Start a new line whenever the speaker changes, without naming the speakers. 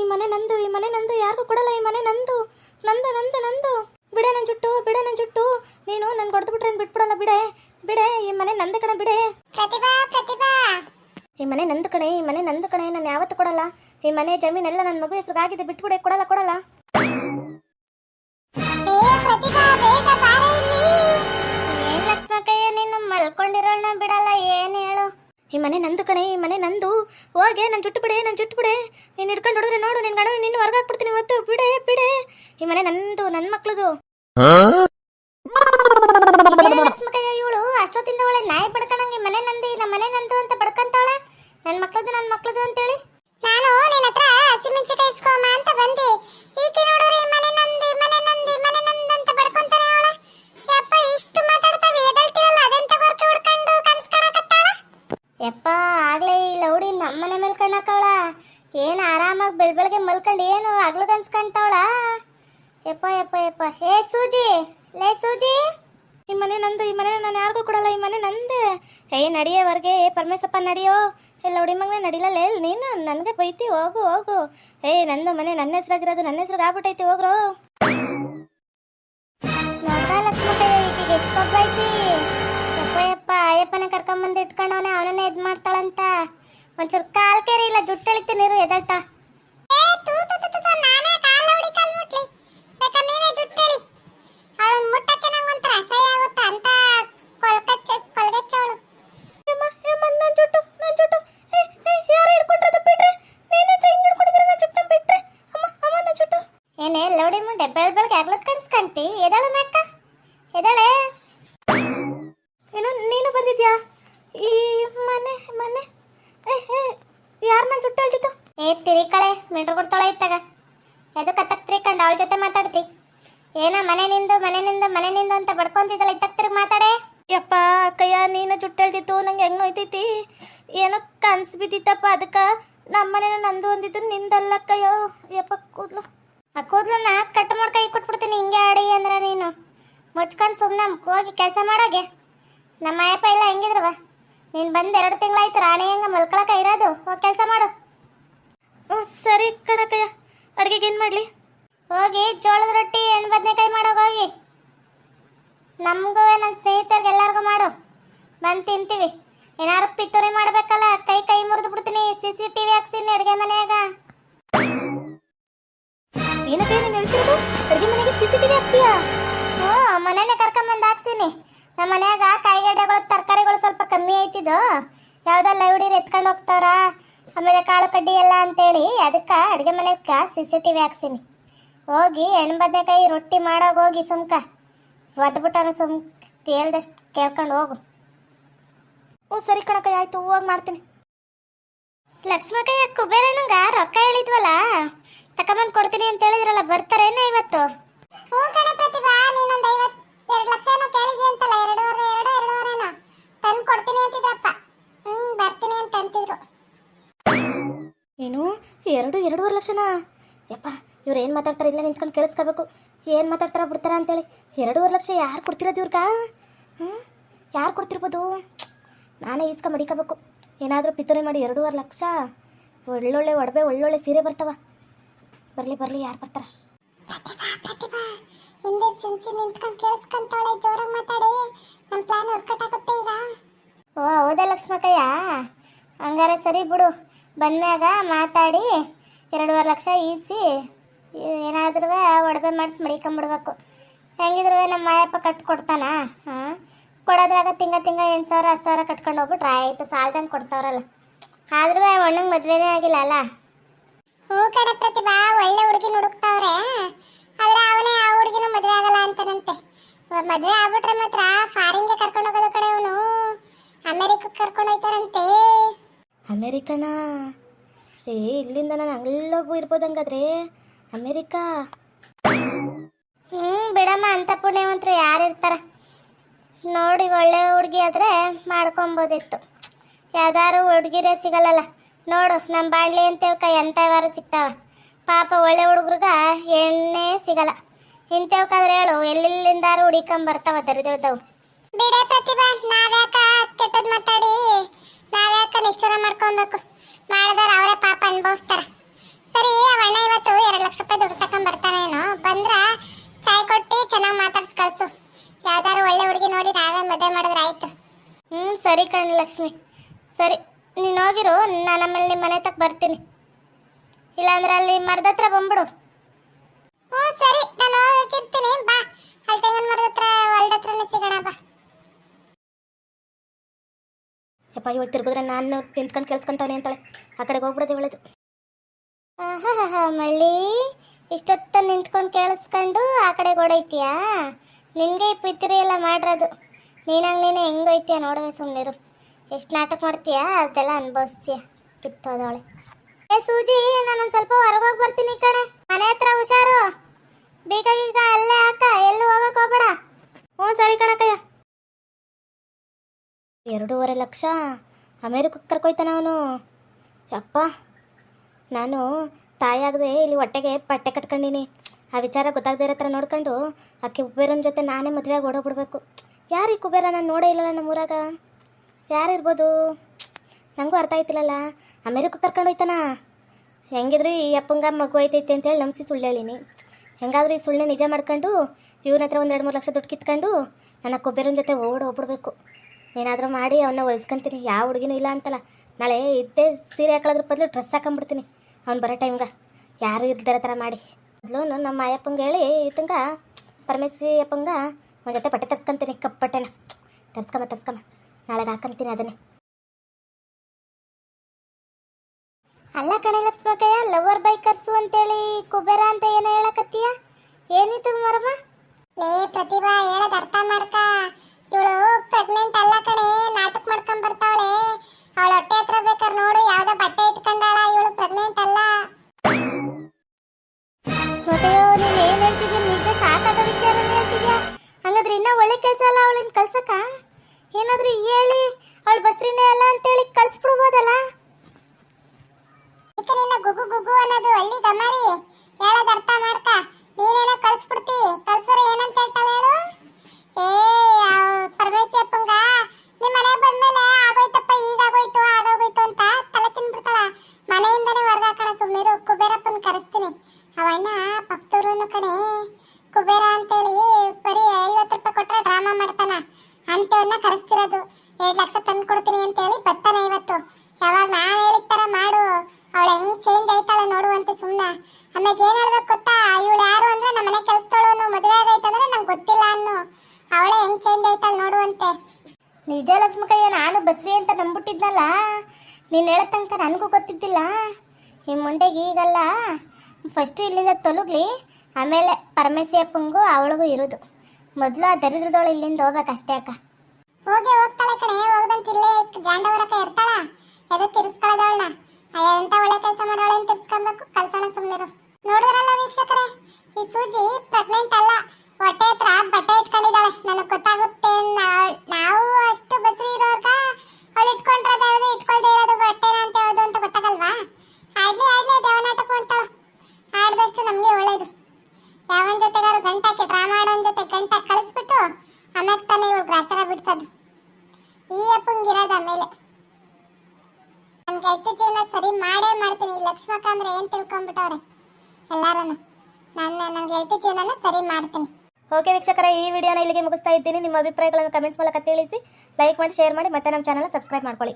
ಈ ಮನೆ ನಂದು ಈ ಮನೆ ನಂದು ಯಾರಿಗೂ ಕೊಡಲ್ಲ ಈ ಮನೆ ನಂದು. ನಂದು ನಂದು ನಂದು. ಬಿಡೆ ನನ್ನ ಜುಟ್ಟು ಬಿಡೆ ನನ್ನ ಜುಟ್ಟು. ನೀನು ನನ್ ಕೊಡ್ದು ಬಿಟ್ರೆ ಬಿಟ್ಬಿಡಲ್ಲ ಬಿಡೆ. ಬಿಡೆ ಈ ಮನೆ ನಂದು ಕಣೆ ಬಿಡೆ.
ಪ್ರತಿಭಾ ಪ್ರತಿಭಾ.
ಈ ಮನೆ ನಂದು ಕಣೆ ಈ ಮನೆ ನಂದು ಕಣೆ ನಾನು ಯಾವತ್ತೂ ಕೊಡಲ್ಲ. ಈ ಮನೆ ಜಮೀನೆಲ್ಲ ನನ್ನ ಮಗು ಹೆಸರಿಗಾಗಿದೆ ಬಿಟ್ಬಿಡೆ ಕೊಡಲ್ಲ ಕೊಡಲ್ಲ. ಈ ಮನೆ ನಂದು ಕಣೆ, ಈ ಮನೆ ನಂದು. ಹೋಗೆ ನನ್ನ ಜುಟ್ಟು ಬಿಡೆ ನನ್ನ ಜುಟ್ಟು ಬಿಡೆ. ನೀನು ಹಿಡ್ಕೊಂಡು ನೋಡಿದ್ರೆ ನೋಡು ನಿನ್ನ ಗಂಡ ನಿನ್ನ ಹೊರಗೆ ಹಾಕ್ಬಿಡ್ತೀನಿ ಇವತ್ತು. ಬಿಡೆ ಬಿಡೆ. ಈ ಮನೆ ನಂದು ನನ್ನ ಮಕ್ಳದು.
ಇವಳು, ಅಷ್ಟೊತ್ತಿಂದ ಒಳ್ಳೆ ನಾಯಿ ಬಡ್ಕಣಂಗೆ ಮನೆ ನಂದಿ ನಮ್ಮ ಮನೆ ನಂದು ಅಂತ ಬಡ್ಕಂತಾವಳ ನನ್ನ ಮಕ್ಳದು ನನ್ನ ಮಕ್ಳದು ಅಂತೇಳಿ. ನಾನು ನಿನ್ನ ಹತ್ರ ಹಸಿಮೆಣಸಿನಕಾಯಿ ಅಂತ ಬಂದೆ. ಈಕೆ ಮನೆ ನಂದಿ ಮನೆ ನಂದಿ ಮನೆ ನಂದಿ. ಏನು ಆರಾಮಾಗಿ ಬೆಳ್ ಬೆಳಗ್ಗೆ ಮಲ್ಕೊಂಡು ಏನು ಆಗ್ಲು ಕನ್ಸ್ಕೊಂತಾವಳ ಯಪ್ಪ ಯಪ್ಪ ಯಪ್ಪ. ಹೇ ಸೂಜಿ! ಲೇ, ಸೂಜಿ!
ಈ ಮನೆ ನಂದು, ಈ ಮನೆ ನಾನು ಯಾರಿಗೂ ಕೊಡಲ್ಲ, ಈ ಮನೆ ನಂದು. ಏ ನಡಿಯೋವರೆಗೆ ಏ, ಪರಮೇಶಪ್ಪ, ನಡಿಯೋ. ಎಲ್ಲ ಹುಡಿ ಮಗನೇ ನಡಿಲಲ್ಲ ಎಲ್ಲಿ ನೀನು ನನಗೆ ಬೈತಿ, ಹೋಗು ಹೋಗು. ಏ, ನಂದು ಮನೆ ನನ್ನ ಹೆಸ್ರಾಗಿರೋದು ನನ್ನ ಹೆಸ್ರಿಗೆ ಆಗ್ಬಿಟ್ಟೈತಿ, ಹೋಗ್ರು.
ಎಷ್ಟು ಕೊಬ್ಬೈತಿ ಯಪ್ಪ ಯಪ್ಪ, ಅಯ್ಯಪ್ಪನ ಕರ್ಕೊಂಬಂದು ಇಟ್ಕೊಂಡವನೇ, ಅವನನ್ನೇ ಇದು ಮಾಡ್ತಾಳಂತ ಒಂಚೂರು ಕಾಲ್ ಕೇರಿ ಇಲ್ಲ, ಜುಟ್ಟಳಿತ ನೀರು ಎದಳ್ತ? ಏನೇ ಕಾಲ್ ಮುಂಡೆ ಕಾಲ್ ಮುಟ್ಲಿ. ಬೇಕಾ ನೀನೇ ಜುಟ್ಟು
ಯಾರು ನನ್ನ ಜುಟ್ಟು ಹೇಳ್ತಿತ್ತು
ಏ ತಿರಿಕಳೆ ಮಿಂಡ್ರು ಕೊಡ್ತಾಳೆ ಇತ್ತಾಗ. ಎದಕ್ಕೆ ತಿರ್ಕಂಡು ಅವಳ ಜೊತೆ ಮಾತಾಡ್ತಿ? ಏನ ಮನೆ ನಿಂದು ಮನೆ ನಿಂದು ಮನೆ ನಿಂದು ಅಂತ ಬಡ್ಕೊಂತಿದ್ದಲ್ಲ ಇತ್ತಕ್ ತಿರ್ಗಿ ಮಾತಾಡೆ?
ಯಪ್ಪ ಅಕ್ಕಯ್ಯ ನೀನು ಜುಟ್ಟು ಹೇಳ್ತಿತ್ತು ನಂಗೆ ಹೆಂಗ್ ಹೋಯ್ತೈತಿ? ಏನೋ ಕನ್ಸು ಬಿದ್ದಿತ್ತಪ್ಪ ಅದಕ್ಕೆ. ಮನೇನ ನಂದು ಅಂದಿದ್ದು ನಿಂದಲ್ಲ ಅಕ್ಕಯ್ಯೋ. ಯಪ್ಪ ಕೂದ್ಲು.
ಆ ನಾ ಕಟ್ ಮಾಡಿ ಕೈ ಕೊಟ್ಬಿಡ್ತೀನಿ ಹಿಂಗೆ ಆಡಿ ಅಂದ್ರೆ ನೀನು. ಮುಚ್ಕೊಂಡು ಸುಮ್ಮನೆ ಹೋಗಿ ಕೆಲಸ ಮಾಡೋಗೆ. ನಮ್ಮ ಅಯ್ಯಪ್ಪ ಇಲ್ಲ ಹೆಂಗಿದ್ರವ? ನೀನು ಬಂದು ಎರಡು ತಿಂಗಳಾಯ್ತು ರಾಣಿ ಹಂಗ ಮಲ್ಕೊಳಕ ಇರೋದು. ಹೋಗಿ ಕೆಲಸ ಮಾಡು.
ಹ್ಞೂ ಸರಿ ಕಣಕಯ್ಯ. ಅಡುಗೆಗೆ ಏನು ಮಾಡಲಿ?
ಹೋಗಿ ಜೋಳದ ರೊಟ್ಟಿ ಎಣ್ಣೆ ಬದನೆಕಾಯಿ ಮಾಡೋಗಿ ಹೋಗಿ. ನಮಗೂ ನನ್ನ ಸ್ನೇಹಿತರಿಗೆ ಎಲ್ಲರಿಗೂ ಮಾಡು. ಬಂದು ತಿಂತೀವಿ. ಏನಾರು ಪಿತೂರಿ ಮಾಡ್ಬೇಕಲ್ಲ ಕೈ ಕೈ ಮುರಿದು ಬಿಡ್ತೀನಿ. ಸಿ ಸಿ ಟಿವಿ ಹಾಕ್ಸಿನಿ ಅಡುಗೆ ಮನೆಯಾಗ.
ಏನಕ್ಕೆ ನೀನು ಹೇಳ್ತಿರೋದು? ಅಡುಗೆ ಮನೆಗೆ ಸಿ ಸಿ ಟಿವಿ ಹಾಕ್ಸಿಯಾ?
ಹ್ಞೂ ಮನೆನೇ ಕರ್ಕೊಂಬಂದು ಹಾಕ್ಸಿನಿ. ನಮ್ಮ ಮನ್ಯಾಗ ಕಾಯಿಗಡ್ಡೆಗಳು ತರಕಾರಿಗಳು ಸ್ವಲ್ಪ ಕಮ್ಮಿ ಐತಿದ್ದು ಯಾವ್ದಲ್ಲ ಹುಡುಗಿರು ಎತ್ಕೊಂಡು ಹೋಗ್ತಾರ? ಆಮೇಲೆ ಕಾಳು ಕಡ್ಡಿ ಎಲ್ಲ ಅಂತೇಳಿ ಅದಕ್ಕೆ ಅಡುಗೆ ಮನೆಗೆ ಸಿ ಸಿ ಟಿ ವಿ ಹಾಕ್ಸೀನಿ. ಹೋಗಿ ಬದನೆಕಾಯಿ ರೊಟ್ಟಿ ಮಾಡೋಗಿ ಹೋಗಿ ಸುಮ್ಕ. ಒದ್ಬಿಟ್ಟಾನ ಸುಮ್ ಕೇಳ್ದಷ್ಟು ಕೇಳ್ಕೊಂಡು ಹೋಗು.
ಹ್ಞೂ ಸರಿ ಕಣಕ್ಕ, ಆಯ್ತು, ಹೋಗಿ ಮಾಡ್ತೀನಿ.
ಲಕ್ಷ್ಮಕ್ಕಯ್ಯ ಕುಬೇರಣ್ಣಂಗ ರೊಕ್ಕ ಹೇಳಿದ್ವಲ್ಲ? ತಕೊಂಬಂದು ಕೊಡ್ತೀನಿ ಅಂತ ಹೇಳಿದ್ರಲ್ಲ, ಬರ್ತಾರೇನ ಇವತ್ತು? ಹ್ಞೂ ಪ್ರತಿಭಾ ಲಕ್ಷ ಏನೋ ಕೇಳಿದ್ವಿ ಅಂತಲ್ಲ ಎರಡೂವರೆ ಎರಡು ಎರಡೂವರೆನೋ ತಂದು ಕೊಡ್ತೀನಿ ಅಂತಿದ್ರಪ್ಪ ಹ್ಞೂ ಬರ್ತೀನಿ ಅಂತ ಅಂತಿದ್ರು
ಏನು ಎರಡು ಲಕ್ಷನಾ ಯಪ್ಪ ಇವ್ರು ಏನು ಮಾತಾಡ್ತಾರೆ ಇಲ್ಲೇ ನಿಂತ್ಕೊಂಡು ಕೇಳಿಸ್ಕೋಬೇಕು. ಏನು ಮಾತಾಡ್ತಾರೆ ಬಿಡ್ತಾರ ಅಂತೇಳಿ. ಎರಡೂವರೆ ಲಕ್ಷ ಯಾರು ಕೊಡ್ತಿರೋದು ಇವ್ರಿಗೆ? ಹ್ಞೂ ಯಾರು ಕೊಡ್ತಿರ್ಬೋದು? ನಾನೇ ಈಸ್ಕೊಂಡು ಮಡಿಕೋಬೇಕು. ಏನಾದರೂ ಪಿತೂರಿ ಮಾಡಿ ಎರಡೂವರೆ ಲಕ್ಷ. ಒಳ್ಳೊಳ್ಳೆ ಒಡವೆ ಒಳ್ಳೊಳ್ಳೆ ಸೀರೆ ಬರ್ತಾವ. ಬರಲಿ ಬರಲಿ ಯಾರು ಬರ್ತಾರ?
ಹಿಂದೆ ಸಿಂಚಿ ನಿಂತ್ಕೊಂಡು ಕೇಳಿಸ್ಕೊಂತಾಳೆ ಜೋರಾಗಿ ಮಾತಾಡಿ. ನಮ್ಮ ಪ್ಲಾನ್ ವರ್ಕೌಟ್ ಆಗುತ್ತೆ ಈಗ. ಓ ಹೌದಾ ಲಕ್ಷ್ಮಕ್ಕಯ್ಯ ಹಂಗಾರೆ ಸರಿ ಬಿಡು. ಬಂದ್ಮ್ಯಾಗ ಮಾತಾಡಿ. ಎರಡೂವರೆ ಲಕ್ಷ ಈಸಿ. ಏನಾದ್ರೂ ಒಡವೆ ಮಾಡಿಸಿ ಮಡಿಕೊಂಬಿಡ್ಬೇಕು. ಹೆಂಗಿದ್ರು ನಮ್ಮ ಮಾಯಪ್ಪ ಕಟ್ ಕೊಡ್ತಾನ ಹಾಂ ಕೊಡೋದ್ರಾಗ ತಿಂಗ ತಿಂಗ ಎಂಟು ಸಾವಿರ ಹತ್ತು ಸಾವಿರ ಕಟ್ಕೊಂಡು ಹೋಗ್ಬಿಟ್ರೆ ಆಯಿತು ಸಾಲ್ದಂಗೆ ಕೊಡ್ತಾವ್ರಲ್ಲ. ಆದ್ರೂ ಅಣ್ಣಂಗೆ ಮದುವೆನೇ ಆಗಿಲ್ಲ ಅಲ್ಲ ಹ್ಞೂ ಕಡೆ ಪ್ರತಿಭಾ ಒಳ್ಳೆ ಹುಡುಗಿ ಹುಡುಕ್ತಾವ್ರೆ. ಆದ್ರೆ ಅವನೇ ಆ ಹುಡುಗಿನ ಮದುವೆ ಆಗಲ್ಲ ಅಂತಾನಂತೆ. ಮದುವೆ ಆಗ್ಬಿಟ್ರೆ ಮಾತ್ರ ಫಾರಿನ್ಗೆ ಕರ್ಕೊಂಡು ಹೋಗೋದು ಕಡೆ ಅವನು. ಅಮೆರಿಕಕ್ಕೆ ಕರ್ಕೊಂಡು ಹೋಯ್ತಾರಂತೆ.
ಅಮೇರಿಕನಾ? ಏ ಇಲ್ಲಿಂದ ನಾನು ಅಲ್ಲೋಗು ಇರ್ಬೋದು ಹಂಗಾದ್ರೆ ಅಮೇರಿಕಾ?
ಹ್ಞೂ ಬಿಡಮ್ಮ ಅಂತ ಪುಣ್ಯವಂತರು ಯಾರು ಇರ್ತಾರ? ನೋಡಿ ಒಳ್ಳೆ ಹುಡುಗಿ ಆದ್ರೆ ಮಾಡ್ಕೊಬೋದಿತ್ತು. ಯಾವ್ದಾರು ಹುಡುಗಿರೇ ಸಿಗಲ್ಲಲ್ಲ. ನೋಡು ನಮ್ಮ ಬಾಳ್ಲಿ ಅಂತೇವಕ್ಕ ಎಂಥವಾರು ಸಿಗ್ತಾವ. ಪಾಪ ಒಳ್ಳೆ ಹುಡುಗ್ರಿಗ ಎಣ್ಣೆ ಸಿಗಲ್ಲ. ಇಂಥವ್ಕಾದ್ರೆ ಹೇಳು ಎಲ್ಲೆಲ್ಲಿಂದಾರು ಹುಡಿಕೊಂಬರ್ತಾವ ದರಿದ್ರದವು. ಬಿಡ ಪ್ರತಿಭಾ ನಾವ್ಯಾಕ ಕೆಟ್ಟದ್ ಮಾತಾಡಿ ನಾವ್ಯಾಕ ನಿಷ್ಠುರ ಮಾಡ್ಕೊಬೇಕು? ಮಾಡಿದಾರ ಅವರೇ ಪಾಪ ಅನುಭವಿಸ್ತಾರೆ. ಸರಿ, ಅವಣ್ಣ
ಇವತ್ತು ಎರಡು ಲಕ್ಷ ರೂಪಾಯಿ ದುಡ್ಡು ತಕೊಂಡ್ ಬರ್ತಾನೇನೋ, ಬಂದ್ರ ಚಾಯ್ ಕೊಟ್ಟು ಚೆನ್ನಾಗಿ ಮಾತಾಡ್ಸ್ ಕಳ್ಸು. ಯಾವ್ದಾದ್ರು ಒಳ್ಳೆ ಹುಡುಗಿ ನೋಡಿ ನಾವೇ ಮದುವೆ ಮಾಡಿದ್ರೆ ಆಯ್ತು.
ಹ್ಞೂ ಸರಿ
ಕಣ್ ಲಕ್ಷ್ಮಿ. ಸರಿ, ನೀನು ಹೋಗಿರು, ನಾನು ಆಮೇಲೆ ನಿಮ್ಮ ಮನೆ ತಕ್ಕ ಬರ್ತೀನಿ. ಇಲ್ಲಾಂದ್ರೆ ಅಲ್ಲಿ ಮರದ ಹತ್ರ ಬಂದ್ಬಿಡು. ಹ್ಞೂ ಸರಿ, ನಾನು
ಯಪ್ಪ ಇವಳು ತಿರ್ಗಿದ್ರೆ ನಾನು ನಿಂತ್ಕೊಂಡು ಕೇಳಿಸ್ಕೊಂತವನೆ ಅಂತಾಳೆ. ಆ ಕಡೆಗೆ ಹೋಗ್ಬಿಡೋದು ಒಳ್ಳೇದು
ಆಹಾಹಾಹಾ, ಮಳ್ಳಿ. ಇಷ್ಟೊತ್ತ ನಿಂತ್ಕೊಂಡು ಕೇಳಿಸ್ಕೊಂಡು ಆ ಕಡೆ ಓಡೈತೀಯಾ ನಿನಗೆ ಪಿತ್ರಿ ಎಲ್ಲ ಮಾಡಿರೋದು. ನೀನಂಗೆ ನೀನು ಹೆಂಗೋಯ್ತೀಯ ನೋಡುವೆ ಸುಮ್ಮನಿರು ಎಷ್ಟು ನಾಟಕ ಮಾಡ್ತೀಯಾ? ಅದೆಲ್ಲ ಅನುಭವಿಸ್ತೀಯ ಕಿತ್ತೋದವಳೆ. ಏ ಸೂಜಿ ನಾನೊಂದು ಸ್ವಲ್ಪ ಹೊರಗೋಗಿ ಬರ್ತೀನಿ ಕಣೆ ಮನೆ ಹತ್ರ ಹುಷಾರು. ಬೇಗ ಈಗ ಅಲ್ಲೇ ಹಾಕ ಎಲ್ಲೂ ಹೋಗಕ್ಕೆ ಹೋಗ್ಬೇಡ.
ಹ್ಞೂ ಸರಿ ಕಣಕ್ಕಯ್ಯ ಎರಡೂವರೆ ಲಕ್ಷ? ಅಮೇರಿಕಕ್ಕೆ ಕರ್ಕೊಯ್ತಾನ ಅವನು. ಯಪ್ಪ, ನಾನು ತಾಯಾಗದೆ ಇಲ್ಲಿ ಹೊಟ್ಟೆಗೆ ಪಟ್ಟೆ ಕಟ್ಕೊಂಡಿನಿ. ಆ ವಿಚಾರ ಗೊತ್ತಾಗದೇ ಇರೋ ಥರ ನೋಡ್ಕೊಂಡು ಆಕೆ ಕುಬೇರನ ಜೊತೆ ನಾನೇ ಮದುವೆಯಾಗಿ ಓಡೋಗ್ಬಿಡ್ಬೇಕು. ಯಾರು ಈ ಕುಬೇರ? ನಾನು ನೋಡೇ ಇಲ್ಲಲ್ಲ ನಮ್ಮೂರಾಗ ಯಾರಿರ್ಬೋದು? ನನಗೂ ಅರ್ಥ ಆಯ್ತಿಲ್ಲಲ್ಲ. ಅಮೇರಿಕಕ್ಕೆ ಕರ್ಕೊಂಡು ಹೋಯ್ತಾನ? ಹೆಂಗಿದ್ರು ಈ ಅಪ್ಪಂಗ ಮಗು ಐತೈತೆ ಅಂತೇಳಿ ನಂಬಿಸಿ ಸುಳ್ಳು ಹೇಳಿನಿ. ಹೆಂಗಾದ್ರೂ ಈ ಸುಳ್ಳನ್ನ ನಿಜ ಮಾಡ್ಕೊಂಡು ಇವನ ಹತ್ರ ಒಂದು ಎರಡು ಮೂರು ಲಕ್ಷ ದುಡ್ಡು ಕಿತ್ಕೊಂಡು ನನ್ನ ಕೊಬ್ಬೇರನ ಜೊತೆ ಓಡ್ ಹೋಗ್ಬಿಡ್ಬೇಕು ಏನಾದರೂ ಮಾಡಿ ಅವನ್ನ ಒಲಿಸ್ಕೊಂತೀನಿ. ಯಾವ ಹುಡುಗಿನೂ ಇಲ್ಲ ಅಂತಲ್ಲ. ನಾಳೆ ಇದ್ದೇ ಸೀರೆ ಹಾಕೊಳ್ಳೋದ್ರ ಬದಲು ಡ್ರೆಸ್ ಹಾಕೊಂಡ್ಬಿಡ್ತೀನಿ ಅವ್ನು ಬರೋ ಟೈಮ್ಗೆ ಯಾರೂ ಇಲ್ದಿರೋ ಥರ ಮಾಡಿ. ಮೊದಲು ನಮ್ಮ ಅಯ್ಯಪ್ಪಂಗೆ ಹೇಳಿ ಇತ್ತಂಗ ಪರಮೇಶಿ ಅಪ್ಪಂಗ ಒಂದು ಜೊತೆ ಬಟ್ಟೆ ತರ್ಸ್ಕೊಂತೀನಿ ಕಪ್ಪು ಬಟ್ಟೆನ. ತರ್ಸ್ಕೊಂಬ ತರ್ಸ್ಕೊಂಬ ನಾಳೆಗೆ ಹಾಕೊಂತೀನಿ ಅದನ್ನೇ.
ಅಲ್ಲ ಕಣೆ ಲಕ್ಷ್ಮಕಯ್ಯ ಲವರ್ ಬೈಕರ್ಸು ಅಂತೇಳಿ ಕುಬೇರ ಅಂತ ಏನೋ ಹೇಳಕತ್ತೀಯ? ಏನಿತ್ತು ಮರಮ್ಮ? ಏ ಪ್ರತಿಭಾ ಹೇಳೋದು ಅರ್ಥ ಮಾಡ್ಕ. ಇವಳು ಪ್ರೆಗ್ನೆಂಟ್ ಅಲ್ಲ ಕಣೆ ನಾಟಕ ಮಾಡ್ಕೊಂಡ್ ಬರ್ತಾವಳೆ. ಅವಳ ಹೊಟ್ಟೆ ಹತ್ರ ಬೇಕಾದ್ರೆ ನೋಡು ಯಾವ್ದೋ ಬಟ್ಟೆ ಇಟ್ಕೊಂಡಾಳ ಇವಳು ಪ್ರೆಗ್ನೆಂಟ್ ಅಲ್ಲ. ಸ್ಮೃತಿಯೋ ನೀನ್ ಏನ್ ಹೇಳ್ತಿದ್ಯ? ನಿಜ ವಿಚಾರನೇ ಹೇಳ್ತಿದ್ಯಾ? ಹಂಗಾದ್ರೆ ಇನ್ನೂ ಒಳ್ಳೆ ಕೆಲಸ ಅಲ್ಲ ಅವಳನ್ನ ಕಳ್ಸಕ್ಕ ಏನಾದ್ರೂ ಹೇಳಿ ಅವಳು ಬಸ್ರಿನೇ ಅಲ್ಲ ಅಂತೇಳಿ ಕಳ್ಸ್ಬಿಡ್ಬೋದಲ್ಲ ಇದಕ್ಕೆ ನಿನ್ನ ಗುಗು ಗುಗು ಅನ್ನೋದು ಹಳ್ಳಿ ಗಮಾರಿ ಹೇಳೋದ್ ಅರ್ಥ ಮಾಡ್ಕ. ನೀನೇನೋ ಕಳ್ಸ್ಬಿಡ್ತಿ ಕಳ್ಸೋರು ಏನಂತ ಹೇಳ್ತಾಳೆ ಹೇಳು? ಏ ಅವಣ್ಣ ಪಕ್ತೂರುನು ಕಣೆ, ಕುಬೇರ ಅಂತೇಳಿ ಬರೀ ಐವತ್ತು ರೂಪಾಯಿ ಕೊಟ್ರೆ ಡ್ರಾಮಾ ಮಾಡ್ತಾನ. ಅಂತವನ್ನ ಕರೆಸ್ತಿರೋದು. ಎರಡು ಲಕ್ಷ ತಂದು ಕೊಡ್ತೀನಿ ಅಂತೇಳಿ ಬರ್ತಾನೆ ಇವತ್ತು. ಯಾವಾಗ ನಾನು ಹೇಳಿದ ತರ ಮಾಡು. ಅವಳು ಹೆಂಗ್ ಚೇಂಜ್ ಆಯ್ತಾಳೆ ನೋಡುವಂತೆ ಸುಮ್ಮನೆ ಆಮೇಲೆ ಏನ್ ಹೇಳ್ಬೇಕು ಗೊತ್ತಾ? ಇವಳು ಯಾರು ಅಂದ್ರೆ ನಮ್ಮ ಮನೆ ಕೆಲ್ಸದವಳು ಮದುವೆ ಆಗೈತಂದ್ರೆ ನಂಗೆ ಗೊತ್ತಿಲ್ಲ ಅನ್ನು. ಅವಳೇ ಹೆಂಗ್ ಚೇಂಜ್ ಆಯ್ತಾಳೆ ನೋಡುವಂತೆ ನಿಜ ಲಕ್ಷ್ಮಕಯ್ಯ, ನಾನು ಬಸ್ರಿ ಅಂತ ನಂಬಿಟ್ಟಿದ್ನಲ್ಲ ನೀನು ಹೇಳೋ ನನಗೂ ಗೊತ್ತಿದ್ದಿಲ್ಲ. ಈ ಮುಂಡೆಗೆ ಈಗಲ್ಲ ಫಸ್ಟು ಇಲ್ಲಿಂದ ತೊಲಗ್ಲಿ, ಆಮೇಲೆ ಪರಮೇಶ್ವಪ್ಪಂಗೂ ಅವಳಿಗೂ ಇರೋದು. ಮೊದಲು ಆ ದರಿದ್ರದವಳು ಇಲ್ಲಿಂದ ಹೋಗ್ಬೇಕಷ್ಟೇ ಅಕ್ಕ. ಹೋಗಿ ಹೋಗ್ತಾಳೆ ಕಣೆ ಹೋಗದಂತ ಇಲ್ಲೇ ಜಾಂಡವರಕ ಇರ್ತಾಳ. ಎದಕ್ಕೆ ತಿರ್ಸ್ಕೊಳ್ಳೋದವಳನ್ನ ಎಂತ ಒಳ್ಳೆ ಕೆಲಸ ಮಾಡೋಳೆ ಅಂತ ತಿರ್ಸ್ಕೊಬೇಕು ಕಲ್ಸೋಣ ಸುಮ್ಮನಿರು ನೋಡಿದ್ರಲ್ಲ ವೀಕ್ಷಕರೇ, ಈ ಸೂಜಿ ಪ್ರೆಗ್ನೆಂಟ್ ಅಲ್ಲ. ಹೊಟ್ಟೆ ಹತ್ರ ಬಟ್ಟೆ ಇಟ್ಕೊಂಡಿದ್ದಾಳೆ. ನನಗೆ ಗೊತ್ತಾಗುತ್ತೆ ನಾವ್- ನಾವು ಅಷ್ಟು ಬಸ್ರಿ ಇರೋರ್ಗ ಅವಳು ಇಟ್ಕೊಂಡಿರೋದು ಯಾವುದು ಇಟ್ಕೊಳ್ದೇ ಇರೋದು ಬಟ್ಟೆನ ಅಂತ ಯಾವುದು ಅಂತ ಗೊತ್ತಾಗಲ್ವಾ ಆಡ್ಲಿ ಆಡ್ಲಿ ದೇವನಾಟಕ ಮಾಡ್ತಾಳ ಆಡ್ದಷ್ಟು ನಮಗೆ ಒಳ್ಳೇದು ಯಾವನ್ ಜೊತೆಗಾರು ಗಂಟಾಕಿ ಡ್ರಾಮಾ ಆಡೋನ್ ಜೊತೆ ಗಂಟಾಕಿ ಕಳಿಸ್ಬಿಟ್ಟು ಆಮ್ಯಾಗ ತಾನೇ ಇವಳು ಗ್ರಾಚಾರ ಬಿಡ್ಸೋದು ಈ ಅಪ್ಪಂಗಿರೋದು ಆಮೇಲೆ ಗೆಲ್ತಿ ಜೀವನ ಸರಿ ಮಾಡೇ ಮಾಡ್ತೀನಿ. ಈ ಲಕ್ಷ್ಮಕ್ಕ ಅಂದ್ರೆ ಏನ್ ತಿಳ್ಕೊಂಡ್ಬಿಟ್ಟವ್ರೆ? ಎಲ್ಲಾರು ನನ್ನ ನನ್ನ ಗೆಲ್ತಿ ಜೀವನನ ಸರಿ ಮಾಡ್ತೀನಿ.
ಓಕೆ ವೀಕ್ಷಕರ, ಈ ವಿಡಿಯೋನ ಇಲ್ಲಿಗೆ ಮುಗಿಸ್ತಾ ಇದ್ದೀನಿ. ನಿಮ್ಮ ಅಭಿಪ್ರಾಯಗಳನ್ನು ಕಮೆಂಟ್ಸ್ ಮೂಲಕ ತಿಳಿಸಿ ಲೈಕ್ ಮಾಡಿ ಶೇರ್ ಮಾಡಿ, ಮತ್ತೆ ನಮ್ಮ ಚಾನಲ್ನ ಸಬ್ಸ್ಕ್ರೈಬ್ ಮಾಡ್ಕೊಳ್ಳಿ.